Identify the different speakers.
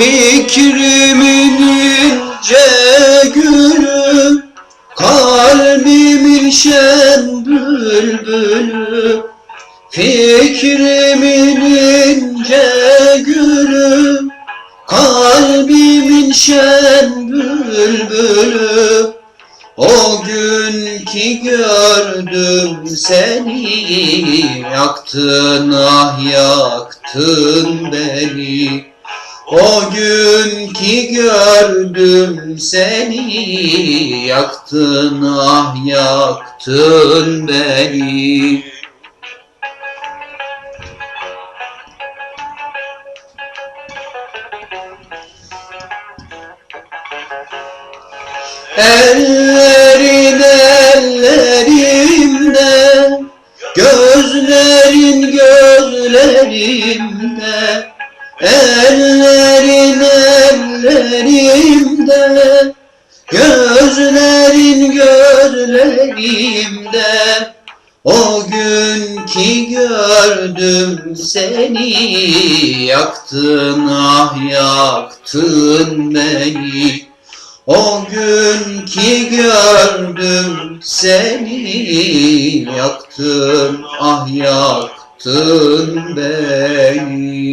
Speaker 1: Fikrimin ince gülü Kalbimin şen bülbülü. Fikrimin ince gülü Kalbimin şen bülbülü. O gün ki gördüm seni Yaktın ah yaktın beni O gün ki gördüm seni Yaktın ah yaktın beni. Ellerin ellerimde Gözlerin gözlerimde Ellerin Gözlerin gözlerimde O gün ki gördüm seni. Yaktın ah yaktın beni. O gün ki gördüm seni. Yaktın ah yaktın beni